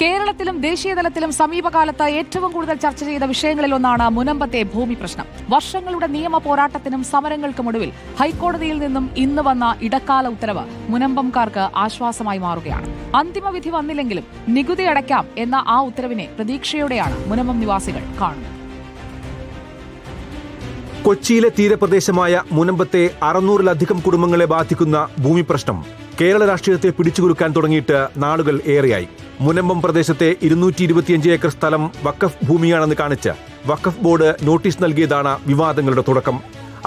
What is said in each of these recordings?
കേരളത്തിലും ദേശീയതലത്തിലും സമീപകാലത്ത് ഏറ്റവും കൂടുതൽ ചർച്ച ചെയ്ത വിഷയങ്ങളിൽ ഒന്നാണ് മുനമ്പത്തെ ഭൂമി പ്രശ്നം. വർഷങ്ങളുടെ നിയമ പോരാട്ടത്തിനും സമരങ്ങൾക്കുമൊടുവിൽ ഹൈക്കോടതിയിൽ നിന്നും ഇന്ന് വന്ന ഇടക്കാല ഉത്തരവ് മുനമ്പംകാർക്ക് ആശ്വാസമായി മാറുകയാണ്. അന്തിമവിധി വന്നില്ലെങ്കിലും നികുതി അടയ്ക്കാം എന്ന ആ ഉത്തരവിനെ പ്രതീക്ഷയോടെയാണ് മുനമ്പം നിവാസികൾ കാണുന്നത്. കൊച്ചിയിലെ തീരപ്രദേശമായ മുനമ്പത്തെ അറുന്നൂറിലധികം കുടുംബങ്ങളെ ബാധിക്കുന്ന ഭൂമി പ്രശ്നം കേരള രാഷ്ട്രീയത്തെ പിടിച്ചുകുലുക്കാൻ തുടങ്ങിയിട്ട് നാളുകൾ ഏറെയായി. മുനമ്പം പ്രദേശത്തെ ഇരുന്നൂറ്റി ഇരുപത്തിയഞ്ച് ഏക്കർ സ്ഥലം വക്കഫ് ഭൂമിയാണെന്ന് കാണിച്ച് വക്കഫ് ബോർഡ് നോട്ടീസ് നൽകിയതാണ് വിവാദങ്ങളുടെ തുടക്കം.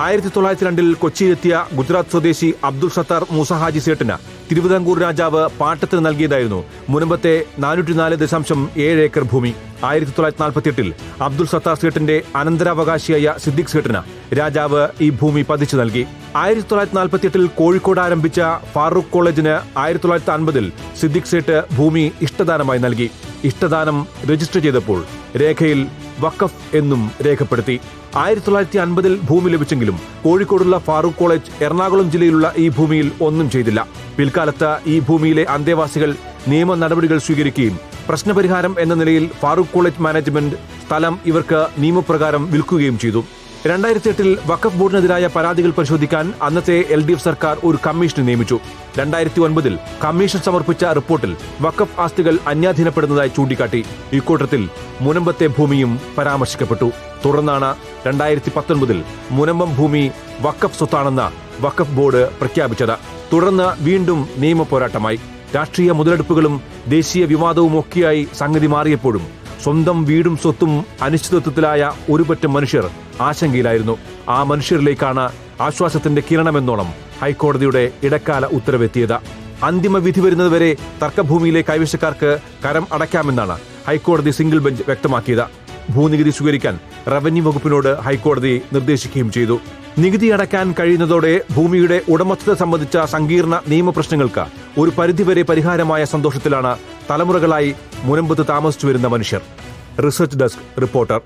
ആയിരത്തി തൊള്ളായിരത്തി രണ്ടിൽ കൊച്ചിയിലെത്തിയ ഗുജറാത്ത് സ്വദേശി അബ്ദുൾ സത്താർ മൂസഹാജി സേട്ടിന് തിരുവിതാംകൂർ രാജാവ് പാട്ടത്തിന് നൽകിയതായിരുന്നു. മുനമ്പത്തെ നാനൂറ്റിനാല് ദശാംശം ഏഴ് ഏക്കർ ഭൂമി. ആയിരത്തി തൊള്ളായിരത്തി നാൽപ്പത്തിയെട്ടിൽ അബ്ദുൾ സത്താർ സേട്ടിന്റെ അനന്തരാവകാശിയായ സിദ്ദിഖ് സേട്ടിന് രാജാവ് ഈ ഭൂമി പതിച്ചു നൽകി. ആയിരത്തി തൊള്ളായിരത്തി നാൽപ്പത്തിയെട്ടിൽ കോഴിക്കോട് ആരംഭിച്ച ഫാറൂഖ് കോളേജിന് ആയിരത്തി തൊള്ളായിരത്തി അൻപതിൽ സിദ്ദിഖ് സേട്ട് ഭൂമി ഇഷ്ടദാനമായി നൽകി. ഇഷ്ടദാനം രജിസ്റ്റർ ചെയ്തപ്പോൾ രേഖയിൽ വഖഫ് എന്നും രേഖപ്പെടുത്തി. ആയിരത്തി തൊള്ളായിരത്തി അൻപതിൽ ഭൂമി ലഭിച്ചെങ്കിലും കോഴിക്കോടുള്ള ഫാറൂഖ് കോളേജ് എറണാകുളം ജില്ലയിലുള്ള ഈ ഭൂമിയിൽ ഒന്നും ചെയ്തില്ല. പിൽക്കാലത്ത് ഈ ഭൂമിയിലെ അന്തേവാസികൾ നിയമ നടപടികൾ സ്വീകരിക്കുകയും പ്രശ്നപരിഹാരം എന്ന നിലയിൽ ഫാറൂഖ് കോളേജ് മാനേജ്മെന്റ് സ്ഥലം ഇവർക്ക് നിയമപ്രകാരം വിൽക്കുകയും ചെയ്തു. രണ്ടായിരത്തി എട്ടിൽ വഖഫ് ബോർഡിനെതിരായ പരാതികൾ പരിശോധിക്കാൻ അന്നത്തെ എൽ ഡി എഫ് സർക്കാർ ഒരു കമ്മീഷനെ നിയമിച്ചു. രണ്ടായിരത്തി ഒൻപതിൽ കമ്മീഷൻ സമർപ്പിച്ച റിപ്പോർട്ടിൽ വഖഫ് ആസ്തികൾ അന്യാധീനപ്പെടുന്നതായി ചൂണ്ടിക്കാട്ടി. ഇക്കൂട്ടത്തിൽ മുനമ്പത്തെ ഭൂമിയും പരാമർശിക്കപ്പെട്ടു. തുടർന്നാണ് രണ്ടായിരത്തി പത്തൊൻപതിൽ മുനമ്പം ഭൂമി വഖഫ് സ്വത്താണെന്ന വഖഫ് ബോർഡ് പ്രഖ്യാപിച്ചത്. തുടർന്ന് വീണ്ടും നിയമപോരാട്ടമായി രാഷ്ട്രീയ മുതലെടുപ്പുകളും ദേശീയ വിവാദവും ഒക്കെയായി സംഗതി മാറിയപ്പോഴും സ്വന്തം വീടും സ്വത്തും അനിശ്ചിതത്വത്തിലായ ഒരുപറ്റം മനുഷ്യർ ആശങ്കയിലായിരുന്നു. ആ മനുഷ്യരിലേക്കാണ് ആശ്വാസത്തിന്റെ കിരണമെന്നോണം ഹൈക്കോടതിയുടെ ഇടക്കാല ഉത്തരവെത്തിയത്. അന്തിമ വിധി വരുന്നതുവരെ തർക്കഭൂമിയിലെ കൈവശക്കാർക്ക് കരം അടയ്ക്കാമെന്നാണ് ഹൈക്കോടതി സിംഗിൾ ബെഞ്ച് വ്യക്തമാക്കിയത്. ഭൂനികുതി സ്വീകരിക്കാൻ റവന്യൂ വകുപ്പിനോട് ഹൈക്കോടതി നിർദ്ദേശിക്കുകയും ചെയ്തു. നികുതി അടയ്ക്കാൻ കഴിയുന്നതോടെ ഭൂമിയുടെ ഉടമസ്ഥത സംബന്ധിച്ച സങ്കീർണ നിയമപ്രശ്നങ്ങൾക്ക് ഒരു പരിധിവരെ പരിഹാരമായ സന്തോഷത്തിലാണ് തലമുറകളായി മുനമ്പത്ത് താമസിച്ചു വരുന്ന മനുഷ്യർ. Research desk reporter.